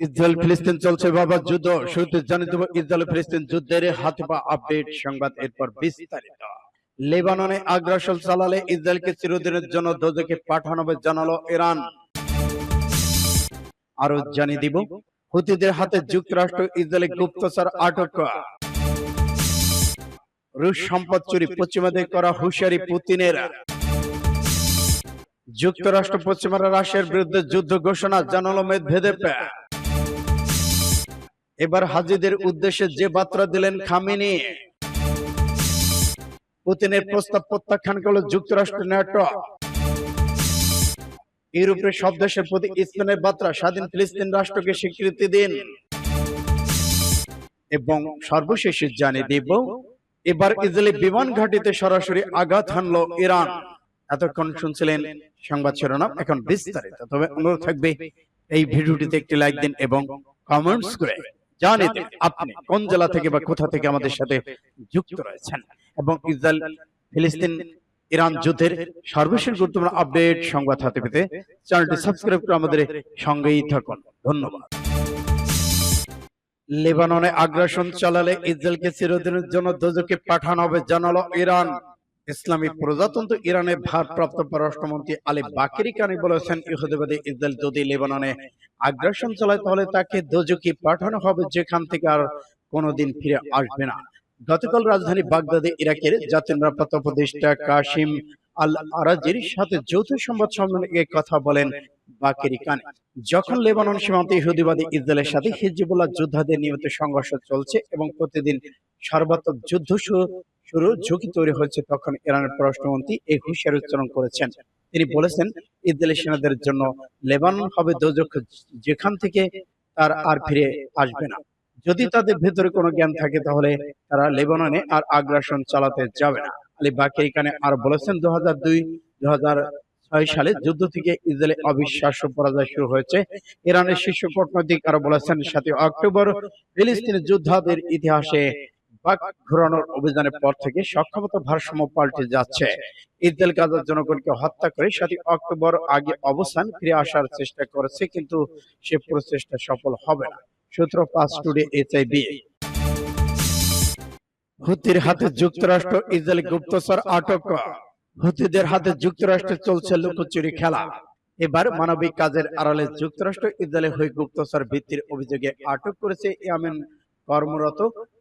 Israel ফিলিস্তিন চলছে বাবা যুদ্ধ। শুরুতে জানিয়ে দেবো ইসরায়েল ফিলিস্তিন যুদ্ধের হাতে পা আপডেট সংবাদ এরপর বিস্তারিত। লেবাননে আগ্রাসন চালালে ইসরায়েলকে চিরদিনের জন্য দোজকে পাঠানো হবে জানালো ইরান। আরও জানিয়ে দিব হুতিদের হাতে যুক্তরাষ্ট্র ইসরায়েলি গুপ্তচর আটক রুশ সম্পদ চুরি পশ্চিমাদের করা হুঁশিয়ারি পুতিনের। যুক্তরাষ্ট্র পশ্চিমারা রাশিয়ার বিরুদ্ধে যুদ্ধ ঘোষণা জানালো মেদভেদেব এবার হাজিদের উদ্দেশ্যে যে বার্তা দিলেন খামিনি। পুতিনের প্রস্তাব প্রত্যাখ্যান করল যুক্তরাষ্ট্র ন্যাটো ইউরোপের সব দেশের প্রতি স্পেনের বার্তা, স্বাধীন ফিলিস্তিন রাষ্ট্রকে স্বীকৃতি দিন। এবং সর্বশেষ জানিয়ে দিব, এবার ইসরায়েলি বিমান ঘাটিতে সরাসরি আঘাত হানলো ইরান। এতক্ষণ শুনছিলেন সংবাদ শিরোনাম, এখন বিস্তারিত। তবে অনুরোধ থাকবে, এই ভিডিওটিতে একটি লাইক দিন এবং কমেন্টস করে জানিয়ে আপনি কোন জেলা থেকে বা কোথা থেকে আমাদের সাথে যুক্ত রয়েছেন? এবং ইসরায়েল ফিলিস্তিন ইরান যুদ্ধের সর্বশেষ গুরুত্বপূর্ণ আপডেট সংবাদ হাতে পেতে চ্যানেলটি সাবস্ক্রাইব করে আমাদের সঙ্গেই থাকুন। ধন্যবাদ। লেবাননে আগ্রাসন চালালে ইসরায়েলকে চিরদিনের জন্য দোজকে পাঠানো হবে। জানালো ইরান। ইসলামী প্রজাতন্ত্র ইরানের ভারপ্রাপ্ত পররাষ্ট্রমন্ত্রী আলী বাকেরি কানি বলেছেন ইহুদিবাদী ইসরায়েল যদি লেবাননে আগ্রাসন চালায় তাহলে তাকে দোজকি পাঠানো হবে? যেখান থেকে আর কোনোদিন ফিরে আসবে না। গতকাল রাজধানী বাগদাদে ইরাকের জাতীয় নিরাপত্তা উপদেষ্টা কাশিম আল আরাজির সাথে যৌথ সংবাদ সম্মেলনে কথা বলেন বাকেরি কানি যখন লেবানন সীমান্তে ইহুদিবাদী ইসরায়েলের সাথে হিজবুল্লাহ যোদ্ধাদের নিয়মিত সংঘর্ষ চলছে এবং প্রতিদিন সর্বাত্মক যুদ্ধ শুরু ঝুঁকি তৈরি হয়েছে তখন ইরানের পররাষ্ট্রমন্ত্রী এই হুঁশিয়ারি উচ্চারণ করেছেন। তিনি বলেছেন, ইসরায়েলি সেনাদের জন্য লেবানন হবে দোজক, যেখান থেকে তার আর ফিরে আসবে না। যদি তাদের ভেতরে কোনো জ্ঞান থাকে, তাহলে তারা লেবাননে আর আগ্রাসন চালাতে যাবে না। আলী বাকেরি কানে আর বলেছেন দু হাজার দুই দু হাজার ছয় সালে যুদ্ধ থেকে ইসরায়েলে অবিশ্বাস্য পরাজয় শুরু হয়েছে। ইরানের শীর্ষ কূটনৈতিক আরও বলেছেন সাথে অক্টোবর ফিলিস্তিনি যোদ্ধাদের ইতিহাসে বাক ঘোরানোর অভিযানের পর থেকে সক্ষমতা ভারসাম্য পাল্টে যাচ্ছে। ইসরায়েল গাজার জনগণকে হত্যা করে সাথে অক্টোবর আগে অবস্থান ফিরে আসার চেষ্টা করেছে, কিন্তু সে প্রচেষ্টা সফল হবে না। সূত্র পাঁচ টুডে এইচআইবি হুতির হাতে যুক্তরাষ্ট্র, ইসরায়েল গুপ্তচর আটক। হুতিদের হাতে যুক্তরাষ্ট্রে চলছে লুকোচুরি খেলা। এবার মানবিক কাজের আড়ালে যুক্তরাষ্ট্র, ইসরায়েলের হয়ে গুপ্তচর ভিত্তির অভিযোগে আটক করেছে ইয়ামেন কর্মরত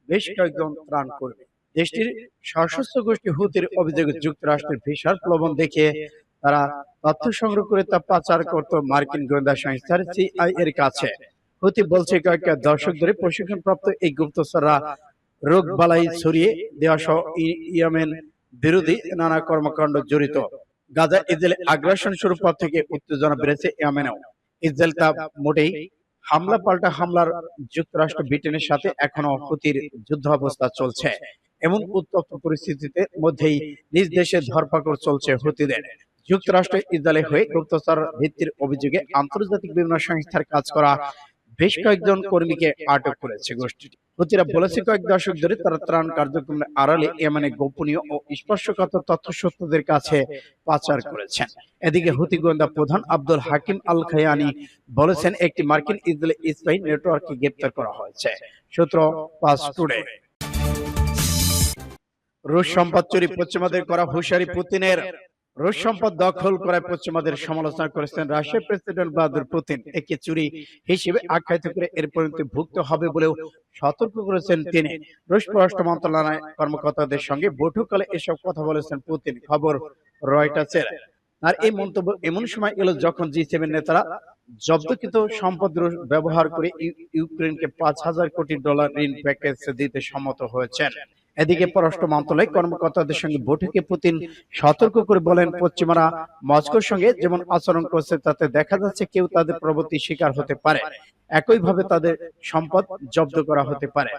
বেশ কয়েকজন ত্রাণ কর্মী। দেশটির সশস্ত্র গোষ্ঠী হুতির অভিযোগে যুক্তরাষ্ট্রের ভিসার প্রলোভন দেখিয়ে তারা তথ্য সংগ্রহ করে তা পাচার করত মার্কিন গোয়েন্দা সংস্থার সিআই এর কাছে। হুতি বলছে কয়েক দশক ধরে প্রশিক্ষণপ্রাপ্ত এই গুপ্তচররা রোগ বালাই ছড়িয়ে দেওয়া সহ ইয়েমেন বিরোধী নানা কর্মকাণ্ড জড়িত। গাজা ইসরায়েল আগ্রাসন শুরু পর থেকে উত্তেজনা বেড়েছে ইয়েমেনেও। ইসরায়েল তা মোটেই হামলা পাল্টা হামলার যুক্তরাষ্ট্র ব্রিটেনের সাথে এখনও হুতির যুদ্ধ অবস্থা চলছে। এমন উত্তপ্ত পরিস্থিতিতে মধ্যেই নিজ দেশে ধরপাকড় চলছে হুতিদের। যুক্তরাষ্ট্র ইসরায়েলে হয়ে গুপ্তচর ভিত্তির অভিযোগে আন্তর্জাতিক বিভিন্ন সংস্থার কাজ করা বেশ কয়েকজন কর্মীকে আটক করেছে গোষ্ঠীটি। হুতিরা বলেছে কয়েক দশক ধরে তারা ত্রাণ কার্যক্রমের আড়ালে এমনে গোপনীয় ও স্পর্শকাতর তথ্য সত্যদের কাছে পাচার করেছেন এদিকে হুতি গোয়েন্দা প্রধান আব্দুল হাকিম আল খায়ানি বলেছেন একটি মার্কিন ইসরায়েলি স্পাই নেটওয়ার্ককে গ্রেপ্তার করা হয়েছে। সূত্র পাঁচ টুডে। রুশ সম্পদ চুরি পশ্চিমাদের করা হুঁশিয়ারি পুতিনের রুশ সম্পদ দখল করায় পশ্চিমাদের সমালোচনা করেছেন রাশিয়ার প্রেসিডেন্ট ভ্লাদিমির পুতিন। একে চুরি হিসেবে আখ্যায়িত করে এর পরিণতি ভুক্ত হবে বলেও সতর্ক করেছেন তিনি। রুশ পররাষ্ট্র মন্ত্রণালয় কর্মকর্তাদের সঙ্গে বৈঠককালে এসব কথা বলেছেন পুতিন। খবর রয়টার্সের। আর এই মন্তব্য এমন সময় এলো যখন জি সেভেন নেতারা জব্দকৃত সম্পদ ব্যবহার করে ইউ- ইউক্রেনকে পাঁচ হাজার কোটি ডলার ঋণ প্যাকেজ দিতে সম্মত হয়েছেন। এদিকে পররাষ্ট্র মন্ত্রণালয় কর্মকর্তাদের সঙ্গে বৈঠকে পুতিন সতর্ক করে বলেন পশ্চিমারা মস্কোর সঙ্গে যেমন আচরণ করছে তাতে দেখা যাচ্ছে কেউ তাদের প্রবৃত্তি শিকার হতে পারে। একইভাবে তাদের সম্পদ জব্দ করা হতে পারে।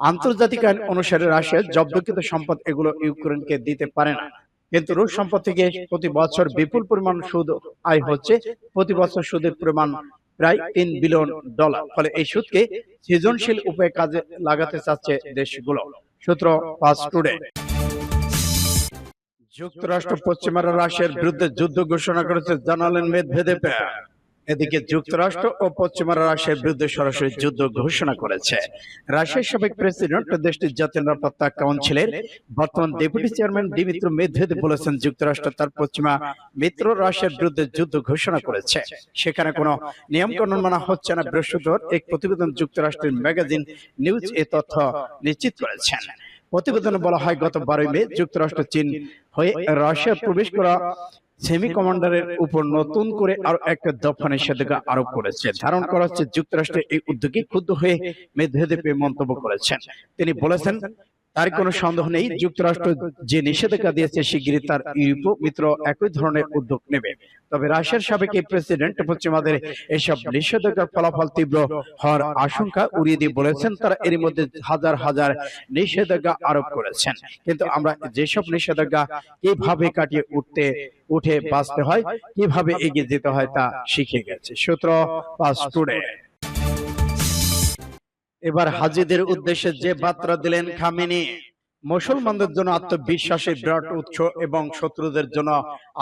আন্তর্জাতিক আইন অনুসারে রাশিয়া জব্দকৃত সম্পদ এগুলো ইউক্রেনকে দিতে পারে না। কিন্তু রুশ সম্পদ থেকে প্রতি বছর বিপুল পরিমাণ সুদ আয় হচ্ছে। প্রতি বছর সুদের পরিমাণ প্রায় তিন বিলিয়ন ডলার। ফলে এই সুদকে সৃজনশীল উপায়ে কাজে লাগাতে চাচ্ছে দেশগুলো। সূত্র পাস টুডে। যুক্তরাষ্ট্র পশ্চিমারা রাশিয়ার বিরুদ্ধে যুদ্ধ ঘোষণা করেছে জানালেন মেদভেদেব এদিকে যুক্তরাষ্ট্র ও পশ্চিমারা রাশিয়ার বিরুদ্ধে সরাসরি যুদ্ধ ঘোষণা করেছে। রাশিয়ার সাবেক প্রেসিডেন্ট দেশটির জাতীয় নিরাপত্তা কাউন্সিলের বর্তমান ডেপুটি চেয়ারম্যান দিমিত্র মেদভেদ বলেছেন যুক্তরাষ্ট্র তার পশ্চিমা মিত্র রাশিয়ার বিরুদ্ধে যুদ্ধ ঘোষণা করেছে। সেখানে কোনো নিয়ম কানুন মানা হচ্ছে না। বৃহস্পতিবার এক প্রতিবেদন যুক্তরাষ্ট্রের ম্যাগাজিন নিউজ এ তথ্য নিশ্চিত করেছেন। প্রতিবেদনে বলা হয় গত বারোই মে যুক্তরাষ্ট্র চীন হয়ে রাশিয়া প্রবেশ করা সেমি কমান্ডারের উপর নতুন করে আরও একটা দফা নিষেধাজ্ঞা আরোপ করেছে। ধারণ করা হচ্ছে যুক্তরাষ্ট্রের এই উদ্যোগে ক্ষুব্ধ হয়ে মেদভেদেব মন্তব্য করেছেন। তিনি বলেছেন তার কোনো সন্দেহ নেই যুক্তরাষ্ট্র যে নিষেধাজ্ঞা দিয়েছে শিগগিরই তার ইউরোপ মিত্র একই ধরনের উদ্যোগ নেবে। তবে রাশিয়ার সাবেক প্রেসিডেন্ট পশ্চিমাদের এসব নিষেধাজ্ঞার ফলাফল তীব্র হওয়ার আশঙ্কা উড়িয়ে দিয়ে বলেছেন তারা এর মধ্যে হাজার হাজার নিষেধাজ্ঞা আরোপ করেছেন। কিন্তু আমরা যেসব নিষেধাজ্ঞা কীভাবে কাটিয়ে উঠতে উঠে বাঁচতে হয় কীভাবে এগিয়ে যেতে হয় তা শিখে গেছে। সূত্র পাস টুডে। এবার হাজিদের উদ্দেশ্যে যে বার্তা দিলেন খামিনি মুসলমানদের জন্য আত্মবিশ্বাসের বিরাট উৎস এবং শত্রুদের জন্য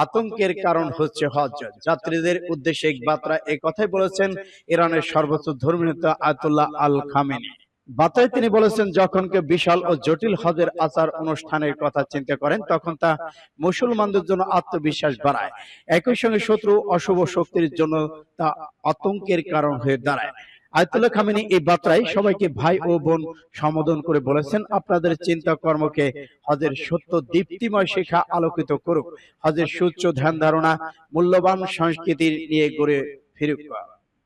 আতঙ্কের কারণ হচ্ছে হজ যাত্রীদের উদ্দেশ্যে এক বার্তা এই কথাই বলেছেন ইরানের সর্বোচ্চ ধর্মীয় নেতা আয়তুল্লাহ আল খামেনি। বার্তায় তিনি বলেছেন যখন কেউ বিশাল ও জটিল হজের আচার অনুষ্ঠানের কথা চিন্তা করেন তখন তা মুসলমানদের জন্য আত্মবিশ্বাস বাড়ায়। একই সঙ্গে শত্রু অশুভ শক্তির জন্য তা আতঙ্কের কারণ হয়ে দাঁড়ায়। আয়তুল্লাহ খামিনী এই বার্তায় সবাইকে ভাই ও বোন সম্বোধন করে বলেছেন আপনাদের চিন্তা কর্মকে হজের সত্য দীপ্তিময় শিক্ষা আলোকিত করুক। হজের সুচ্চ ধ্যান ধারণা মূল্যবান সংস্কৃতি নিয়ে গড়ে ফিরুক।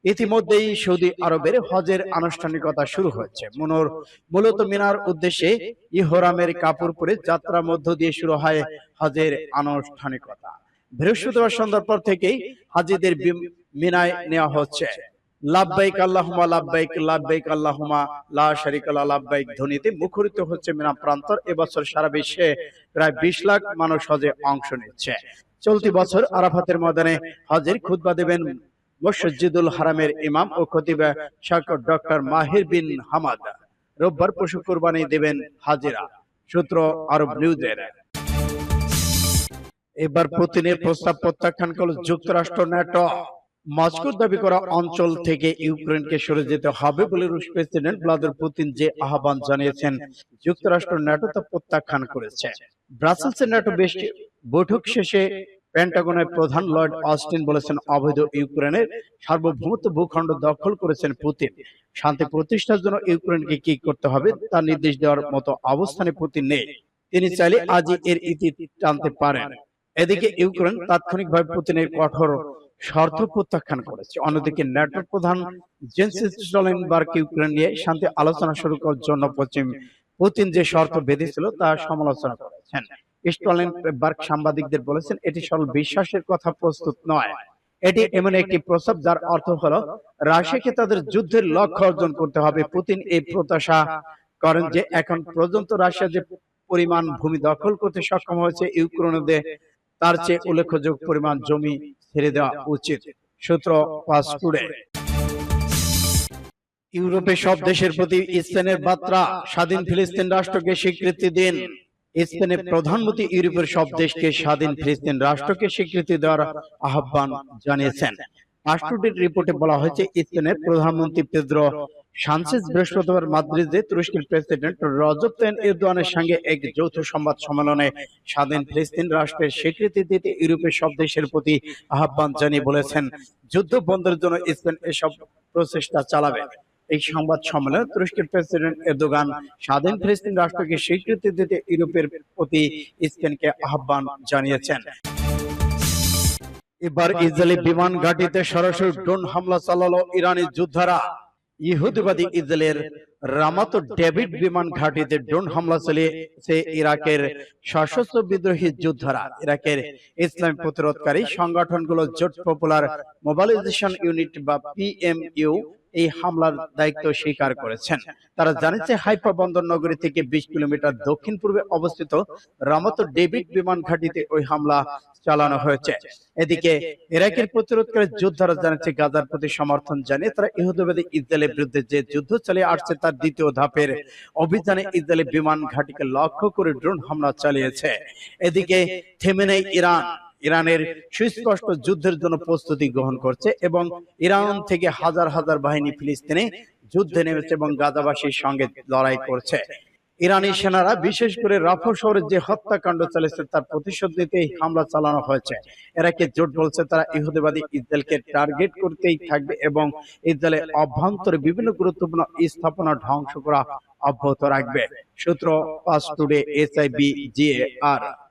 ইতিমধ্যেই সৌদি আরবের হজের আনুষ্ঠানিকতা শুরু হয়েছে। মনোর মূলত মিনার উদ্দেশ্যে ইহরামের কাপড় পরে যাত্রা মধ্য দিয়ে শুরু হয় হজের আনুষ্ঠানিকতা। বৃহস্পতিবার সন্ধ্যার পর থেকেই হাজিদের মিনায় নেওয়া হচ্ছে। লাভবাইক আল্লাহুমা লাভবাইক লাভবাইক আল্লাহুমা লা লাভবাইক ধ্বনিতে মুখরিত হচ্ছে মিনা প্রান্তর। এবছর সারা বিশ্বে প্রায় বিশ লাখ মানুষ হজে অংশ নিচ্ছে। চলতি বছর আরাফাতের ময়দানে হজের খুতবা দেবেন মসজিদুল হারামের ইমাম ও খতিবা শাকর ডক্টর মাহির বিন হামাদ। রোববার পশু কোরবানি দেবেন হাজিরা। সূত্র আরব নিউজের। এবার পুতিনের প্রস্তাব প্রত্যাখ্যান করল যুক্তরাষ্ট্র, ন্যাটো। মস্কোর দাবি করা অঞ্চল থেকে ইউক্রেনকে সরে যেতে হবে বলে রুশ প্রেসিডেন্ট ভ্লাদিমির পুতিন যে আহ্বান জানিয়েছেন, যুক্তরাষ্ট্র ন্যাটো তা প্রত্যাখ্যান করেছে। ব্রাসেলসের ন্যাটো বেশ বৈঠক শেষে পেন্টাগনের প্রধান লর্ড অস্টিন বলেছেন, অবৈধ ইউক্রেনের সার্বভৌমত্ব ভূখণ্ড দখল করেছেন পুতিন। শান্তি প্রতিষ্ঠার জন্য ইউক্রেনকে কি করতে হবে তা নির্দেশ দেওয়ার মতো অবস্থানে পুতিন নেই। তিনি চাইলে আজই এর ইতি টানতে পারেন। এদিকে ইউক্রেন তাৎক্ষণিকভাবে পুতিনের কঠোর শর্ত প্রত্যাখ্যান করেছে। অন্যদিকে ন্যাটোর প্রধান জেন্স ইউক্রেন নিয়ে শান্তি আলোচনা শুরু করার জন্য পশ্চিম পুতিন যে শর্ত বেঁধেছিল তা সমালোচনা করেছেন। স্টলটেনবার্গ সাংবাদিকদের বলেছেন এটি সরল বিশ্বাসের কথা প্রস্তুত নয়। এটি এমন একটি প্রস্তাব যার অর্থ হলো রাশিয়াকে তাদের যুদ্ধের লক্ষ্য অর্জন করতে হবে। পুতিন এই প্রত্যাশা করেন যে এখন পর্যন্ত রাশিয়া যে পরিমাণ ভূমি দখল করতে সক্ষম হয়েছে ইউক্রেনদের তার চেয়ে উল্লেখযোগ্য পরিমাণ জমি ছেড়ে দেওয়া উচিত। সূত্র পাস টুডে। ইউরোপের সব দেশের প্রতি স্পেনের বার্তা স্বাধীন ফিলিস্তিন রাষ্ট্রকে স্বীকৃতি দিন। স্পেনের প্রধানমন্ত্রী ইউরোপের সব দেশকে স্বাধীন ফিলিস্তিন রাষ্ট্রকে স্বীকৃতি দেওয়ার আহ্বান জানিয়েছেন। রাষ্ট্রটির রিপোর্টে বলা হয়েছে স্পেনের প্রধানমন্ত্রী পেদ্রো সানচেজ বৃহস্পতিবার মাদ্রিদে তুরস্কের প্রেসিডেন্ট রজব তাইন এরদোয়ানের সঙ্গে এক যৌথ সংবাদ সম্মেলনে স্বাধীন ফিলিস্তিন রাষ্ট্রের স্বীকৃতি দিতে ইউরোপের সব দেশের প্রতি আহ্বান জানিয়ে বলেছেন। যুদ্ধ বন্ধের জন্য স্পেন এসব প্রচেষ্টা চালাবে। এই সংবাদ সম্মেলনে তুরস্কের প্রেসিডেন্ট এরদোগান স্বাধীন ফিলিস্তিন রাষ্ট্রকে স্বীকৃতি দিতে ইউরোপের প্রতি স্পেনকে আহ্বান জানিয়েছেন। এবার ইসরায়েলি বিমান ঘাঁটিতে সরাসরি ড্রোন হামলা চালালো ইরানি যোদ্ধারা। ইহুদিবাদী ইসরায়েলের রামাত ডেভিড বিমান ঘাঁটিতে ড্রোন হামলা চালিয়েছে ইরাকের সশস্ত্র বিদ্রোহী যোদ্ধারা, ইরাকের ইসলাম প্রতিরোধকারী সংগঠনগুলো জোট পপুলার মোবাইলাইজেশন ইউনিট বা পিএমইউ এই হামলার দায়িত্ব স্বীকার করেছেন। তারা জানিয়েছে হাইফা বন্দর নগরী থেকে বিশ কিলোমিটার দক্ষিণ পূর্বে অবস্থিত রামাত ডেভিড বিমান ঘাঁটিতে ওই হামলা চালানো হয়েছে। এদিকে ইরাকের প্রতিরোধকারী যোদ্ধারা জানাচ্ছে গাজার প্রতি সমর্থন জানিয়ে তারা ইহুদিবাদী ইসরায়েলের বিরুদ্ধে যে যুদ্ধ চালিয়ে আসছে তার দ্বিতীয় ধাপের অভিযানে ইসরায়েলি বিমান ঘাটিকে লক্ষ্য করে ড্রোন হামলা চালিয়েছে। এদিকে থেমে ইরান। ইরানের সুস্পষ্ট যুদ্ধের জন্য প্রস্তুতি গ্রহণ করছে এবং ইরান থেকে হাজার হাজার বাহিনী ফিলিস্তিনে যুদ্ধে নেমেছে এবং গাজাবাসীর সঙ্গে লড়াই করছে। ইরানি সেনারা বিশেষ করে রাফা শহরে যে হত্যাকাণ্ড চালিয়েছে তার প্রতিশোধ নিতে এই হামলা চালানো হয়েছে। এরাকে জোট বলছে তারা ইহুদিবাদী ইসরায়েলকে টার্গেট করতেই থাকবে এবং ইসরায়েলের অভ্যন্তরে বিভিন্ন গুরুত্বপূর্ণ স্থাপনা ধ্বংস করা অব্যাহত রাখবে। সূত্র পাস টুডে এসআইবি জিএ আর